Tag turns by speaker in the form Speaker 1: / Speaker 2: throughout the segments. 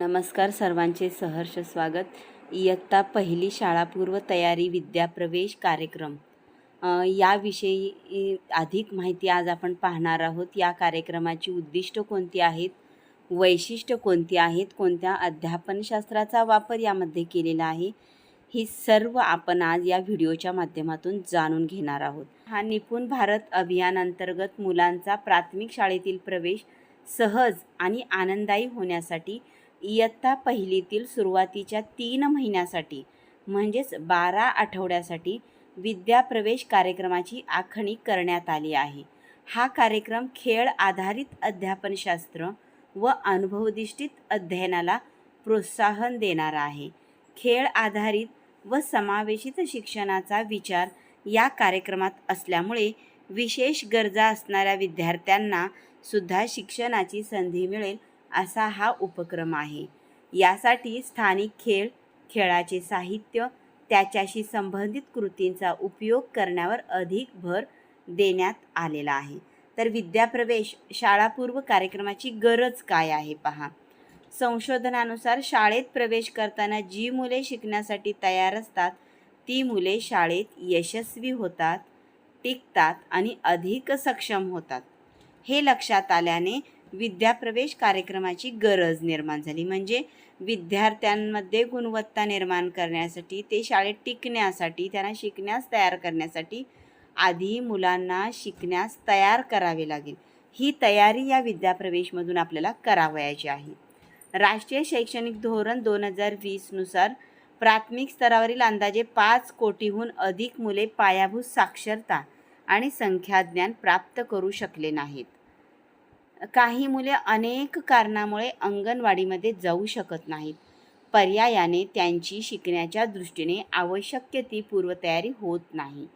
Speaker 1: नमस्कार सर्वांचे सहर्ष स्वागत. इयत्ता पहिली शाळापूर्व तयारी विद्याप्रवेश कार्यक्रम. याविषयी अधिक माहिती आज आपण पाहणार आहोत. या कार्यक्रमाची उद्दिष्ट कोणती आहेत? वैशिष्ट्य कोणती आहेत? कोणत्या अध्यापनशास्त्राचा वापर यामध्ये केलेला आहे? ही सर्व आपण आज या व्हिडिओच्या माध्यमातून जाणून घेणार आहोत. हा निपुण भारत अभियानांतर्गत मुलांचा प्राथमिक शाळेतील प्रवेश सहज आणि आनंदायी होण्यासाठी इयत्ता पहिलीतील सुरुवातीच्या तीन महिन्यासाठी म्हणजेच बारा आठवड्यासाठी विद्याप्रवेश कार्यक्रमाची आखणी करण्यात आली आहे. हा कार्यक्रम खेळ आधारित अध्यापनशास्त्र व अनुभवदिष्टित अध्ययनाला प्रोत्साहन देणारा आहे. खेळ आधारित व समावेशित शिक्षणाचा विचार या कार्यक्रमात असल्यामुळे विशेष गरजा असणाऱ्या विद्यार्थ्यांना सुद्धा शिक्षणाची संधी मिळेल असा हा उपक्रम आहे. यासाठी स्थानिक खेळ खेळाचे साहित्य त्याच्याशी संबंधित कृतींचा उपयोग करण्यावर अधिक भर देण्यात आलेला आहे. तर विद्याप्रवेश शाळापूर्व कार्यक्रमाची गरज काय आहे पहा. संशोधनानुसार शाळेत प्रवेश करताना जी मुले शिकण्यासाठी तयार असतात ती मुले शाळेत यशस्वी होतात टिकतात आणि अधिक सक्षम होतात. हे लक्षात आल्याने विद्याप्रवेश कार्यक्रमाची गरज निर्माण झाली. म्हणजे विद्यार्थ्यांमध्ये गुणवत्ता निर्माण करण्यासाठी ते शाळेत टिकण्यासाठी त्यांना शिकण्यास तयार करण्यासाठी आधी मुलांना शिकण्यास तयार करावे लागेल. ही तयारी या विद्याप्रवेशमधून आपल्याला करावयाची आहे. राष्ट्रीय शैक्षणिक धोरण दोन हजार वीसनुसार प्राथमिक स्तरावरील अंदाजे पाच कोटीहून अधिक मुले पायाभूत साक्षरता आणि संख्याज्ञान प्राप्त करू शकले नाहीत. काही मुले अनेक कारणामुळे अंगणवाडीमध्ये जाऊ शकत नाहीत. पर्यायाने त्यांची शिकण्याच्या दृष्टीने आवश्यक ती पूर्वतयारी होत नाही.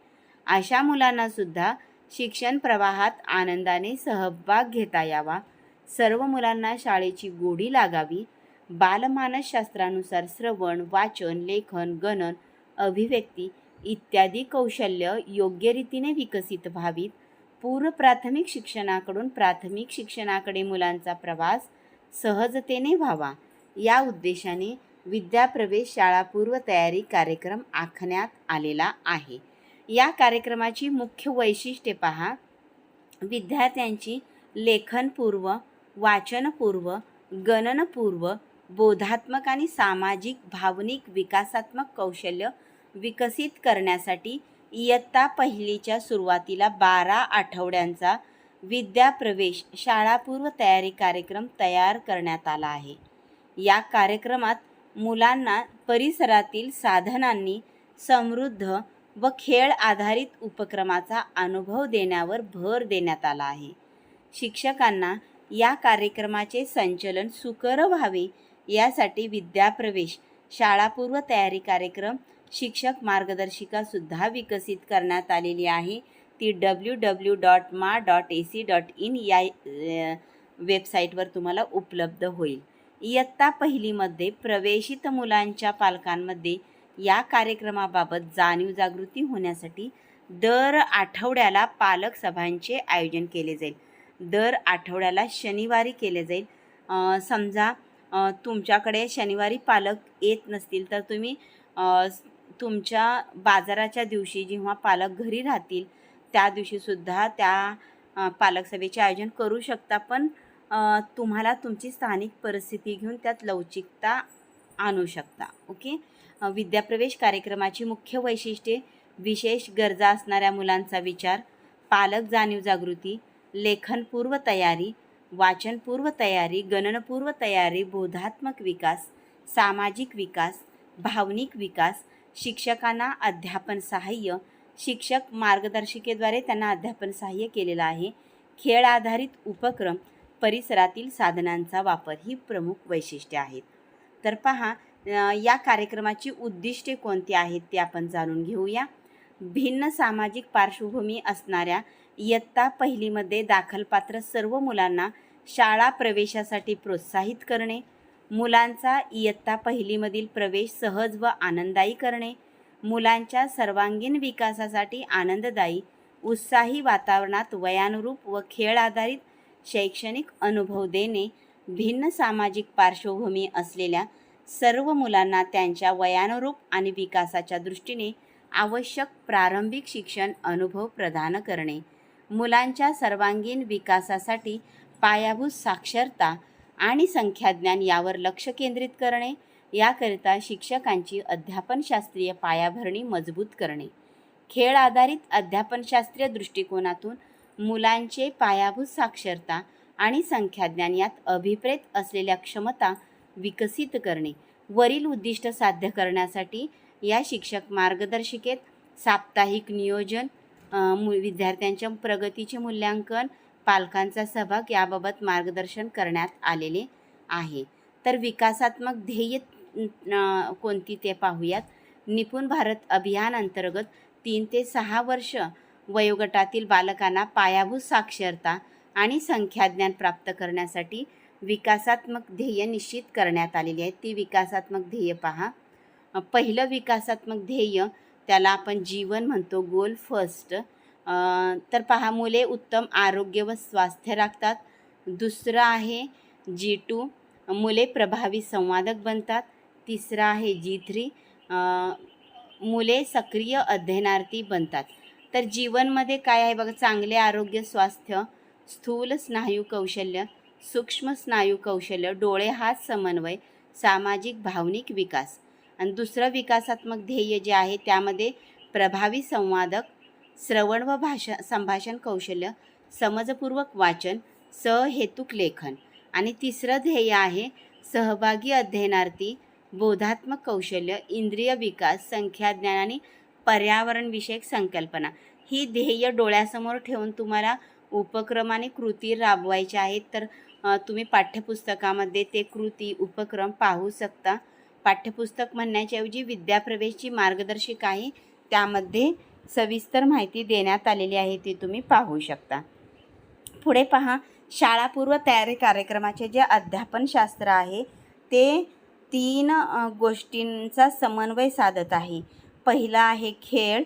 Speaker 1: अशा मुलांनासुद्धा शिक्षण प्रवाहात आनंदाने सहभाग घेता यावा. सर्व मुलांना शाळेची गोडी लागावी. बालमानसशास्त्रानुसार श्रवण वाचन लेखन गणन अभिव्यक्ती इत्यादी कौशल्य योग्य रीतीने विकसित व्हावीत. पूर्व प्राथमिक शिक्षणाकडून प्राथमिक शिक्षणाकडे मुलांचा प्रवास सहजतेने व्हावा. या उद्देशाने विद्याप्रवेश शाळापूर्व तयारी कार्यक्रम आखण्यात आलेला आहे. या कार्यक्रमाची मुख्य वैशिष्ट्ये पहा. विद्यार्थ्यांची लेखनपूर्व वाचनपूर्व गणनपूर्व बोधात्मक आणि सामाजिक भावनिक विकासात्मक कौशल्य विकसित करण्यासाठी इयत्ता पहिलीच्या सुरुवातीला बारा आठवड्यांचा विद्याप्रवेश शाळापूर्व तयारी कार्यक्रम तयार करण्यात आला आहे. या कार्यक्रमात मुलांना परिसरातील साधनांनी समृद्ध व खेळ आधारित उपक्रमाचा अनुभव देण्यावर भर देण्यात आला आहे. शिक्षकांना या कार्यक्रमाचे संचलन सुकर व्हावे यासाठी विद्याप्रवेश शाळापूर्व तयारी कार्यक्रम शिक्षक मार्गदर्शिका सुद्धा विकसित करण्यात आलेली आहे. ती डब्ल्यू डब्ल्यू डॉट मा dot A C dot in या वेबसाईटवर तुम्हाला उपलब्ध होईल. इयत्ता पहिलीमध्ये प्रवेशित मुलांच्या पालकांमध्ये या कार्यक्रमाबाबत जाणीव जागृती होण्यासाठी दर आठवड्याला पालक सभांचे आयोजन केले जाईल. दर आठवड्याला शनिवारी केले जाईल. समजा तुमच्याकडे शनिवारी पालक येत नसतील तर तुम्ही तुमच्या बाजाराच्या दिवशी जेव्हा पालक घरी राहतील त्या दिवशीसुद्धा त्या पालक सभेचे आयोजन करू शकता. पण तुम्हाला तुमची स्थानिक परिस्थिती घेऊन त्यात लवचिकता आणू शकता. ओके? विद्याप्रवेश कार्यक्रमाची मुख्य वैशिष्ट्ये विशेष गरजा असणाऱ्या मुलांचा विचार पालक जाणीव जागृती लेखनपूर्व तयारी वाचनपूर्व तयारी गणनपूर्व तयारी बोधात्मक विकास सामाजिक विकास भावनिक विकास शिक्षकांना अध्यापन सहाय्य शिक्षक मार्गदर्शिकेद्वारे त्यांना अध्यापन सहाय्य केलेलं आहे. खेळ आधारित उपक्रम परिसरातील साधनांचा वापर ही प्रमुख वैशिष्ट्ये आहेत. तर पहा या कार्यक्रमाची उद्दिष्टे कोणती आहेत ते आपण जाणून घेऊया. भिन्न सामाजिक पार्श्वभूमी असणाऱ्या इयत्ता पहिलीमध्ये दाखलपात्र सर्व मुलांना शाळा प्रवेशासाठी प्रोत्साहित करणे मुलांचा इयत्ता पहिलीमधील प्रवेश सहज व आनंददायी करणे मुलांच्या सर्वांगीण विकासासाठी आनंददायी उत्साही वातावरणात वयानुरूप व खेळ आधारित शैक्षणिक अनुभव देणे भिन्न सामाजिक पार्श्वभूमी असलेल्या सर्व मुलांना त्यांच्या वयानुरूप आणि विकासाच्या दृष्टीने आवश्यक प्रारंभिक शिक्षण अनुभव प्रदान करणे. मुलांच्या सर्वांगीण विकासासाठी पायाभूत साक्षरता आणि संख्याज्ञान यावर लक्ष केंद्रित करणे याकरिता शिक्षकांची अध्यापनशास्त्रीय पायाभरणी मजबूत करणे. खेळ आधारित अध्यापनशास्त्रीय दृष्टिकोनातून मुलांचे पायाभूत साक्षरता आणि संख्याज्ञान यात अभिप्रेत असलेल्या क्षमता विकसित करणे. वरील उद्दिष्ट साध्य करण्यासाठी या शिक्षक मार्गदर्शिकेत साप्ताहिक नियोजन मु विद्यार्थ्यांच्या प्रगतीचे मूल्यांकन पालकांचा सहभाग याबाबत मार्गदर्शन करण्यात आलेले आहे. तर विकासात्मक ध्येय कोणती ते पाहूयात. निपुण भारत अभियान अंतर्गत तीन ते सहा वर्ष वयोगटातील बालकांना पायाभूत साक्षरता आणि संख्याज्ञान प्राप्त करण्यासाठी विकासात्मक ध्येय निश्चित करण्यात आलेली आहेत ती विकासात्मक ध्येय पहा. पहिलं विकासात्मक ध्येय त्याला आपण जीवन म्हणतो गोल फर्स्ट. तर पहा मुले उत्तम आरोग्य व स्वास्थ्य राखतात. दुसरं आहे जी टू. मुले प्रभावी संवादक बनतात. तिसरं आहे जी थ्री. मुले सक्रिय अध्ययनार्थी बनतात. तर जीवनमध्ये काय आहे बघा चांगले आरोग्य स्वास्थ्य स्थूल स्नायू कौशल्य सूक्ष्म स्नायू कौशल्य डोळे हात समन्वय सामाजिक भावनिक विकास. आणि दुसरं विकासात्मक ध्येय जे आहे त्यामध्ये प्रभावी संवादक श्रवण व भाषा संभाषण कौशल्य समजपूर्वक वाचन सहेतुक लेखन. आणि तिसरं ध्येय आहे सहभागी अध्ययनार्थी बोधात्मक कौशल्य इंद्रिय विकास संख्याज्ञान आणि पर्यावरणविषयक संकल्पना. ही ध्येय डोळ्यासमोर ठेवून तुम्हाला उपक्रम आणि कृती राबवायच्या आहेत तर तुम्ही पाठ्यपुस्तकामध्ये ते कृती उपक्रम पाहू शकता. पाठ्यपुस्तक म्हणण्याच्याऐवजी विद्याप्रवेशची मार्गदर्शिका आहे त्यामध्ये सविस्तर माहिती देण्यात आलेली आहे ती तुम्ही पाहू शकता. पुढे पहा शाळापूर्व तयारी कार्यक्रमाचे जे अध्यापनशास्त्र आहे ते तीन गोष्टींचा समन्वय साधत आहे. पहिला आहे खेळ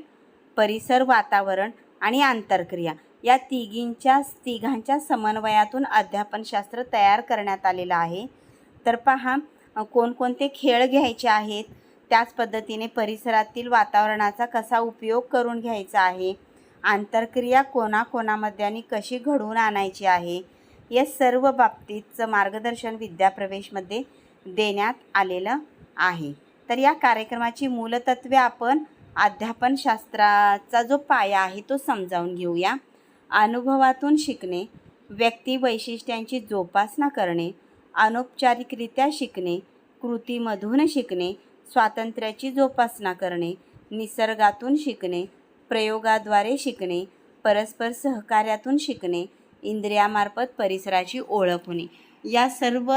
Speaker 1: परिसर वातावरण आणि आंतरक्रिया. या तिघींच्या तिघांच्या समन्वयातून अध्यापनशास्त्र तयार करण्यात आलेलं आहे. तर पहा कोणकोणते खेळ घ्यायचे आहेत? त्याच पद्धतीने परिसरातील वातावरणाचा कसा उपयोग करून घ्यायचा आहे? आंतरक्रिया कोणाकोणामध्ये आणि कशी घडवून आणायची आहे? या सर्व बाबतीतचं मार्गदर्शन विद्याप्रवेशमध्ये देण्यात आलेलं आहे. तर या कार्यक्रमाची मूलतत्वे आपण अध्यापनशास्त्राचा जो पाया आहे तो समजावून घेऊया. अनुभवातून शिकणे व्यक्ती वैशिष्ट्यांची जोपासना करणे अनौपचारिकरित्या शिकणे कृतीमधून शिकणे स्वातंत्र्याची जोपासना करणे निसर्गातून शिकणे प्रयोगाद्वारे शिकणे परस्पर सहकार्यातून शिकणे इंद्रियामार्फत परिसराची ओळख होणे. या सर्व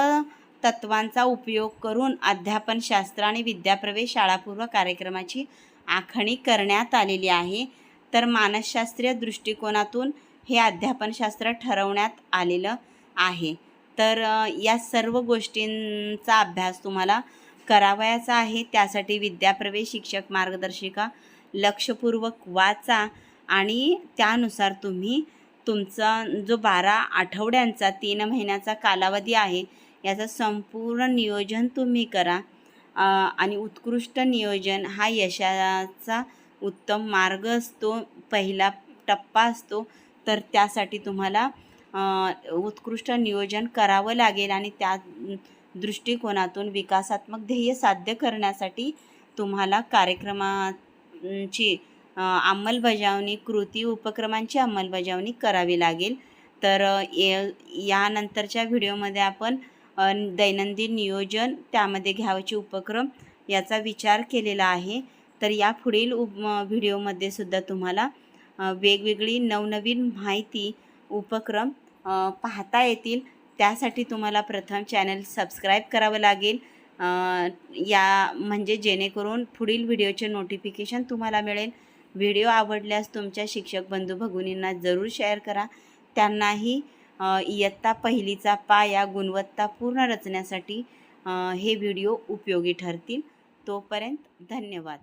Speaker 1: तत्वांचा उपयोग करून अध्यापनशास्त्र आणि विद्याप्रवेश शाळापूर्व कार्यक्रमाची आखणी करण्यात आलेली आहे. तर मानसशास्त्रीय दृष्टिकोनातून हे अध्यापनशास्त्र ठरवण्यात आलेलं आहे. तर या सर्व गोष्टींचा अभ्यास तुम्हाला करावयाचा आहे. त्यासाठी विद्याप्रवेश शिक्षक मार्गदर्शिका लक्षपूर्वक वाचा आणि त्यानुसार तुम्ही तुमचा जो बारा आठवड्यांचा तीन महिन्याचा कालावधी आहे याचं संपूर्ण नियोजन तुम्ही करा. आणि उत्कृष्ट नियोजन हा यशाचा उत्तम मार्ग असतो. पहिला टप्पा असतो. तर त्यासाठी तुम्हाला उत्कृष्ट नियोजन करावं लागेल आणि त्या दृष्टिकोनातून विकासात्मक ध्येय साध्य करण्यासाठी तुम्हाला कार्यक्रमाची अंमलबजावणी कृती उपक्रमांची अंमलबजावणी करावी लागेल. तर यानंतरच्या व्हिडिओमध्ये आपण दैनंदिन नियोजन त्यामध्ये घ्यावचे उपक्रम याचा विचार केलेला आहे. तर या पुढील उप व्हिडिओमध्ये सुद्धा तुम्हाला वेगवेगळी नवनवीन माहिती उपक्रम पाहता येतील. त्यासाठी तुम्हाला प्रथम चॅनल सबस्क्राईब करावं लागेल. या म्हणजे जेणेकरून पुढील व्हिडिओचे नोटिफिकेशन तुम्हाला मिळेल. व्हिडिओ आवडल्यास तुमच्या शिक्षक बंधू भगिनींना जरूर शेअर करा. त्यांनाही इयत्ता पहिलीचा पाया गुणवत्तापूर्ण रचण्यासाठी हे व्हिडिओ उपयोगी ठरतील. तोपर्यंत धन्यवाद.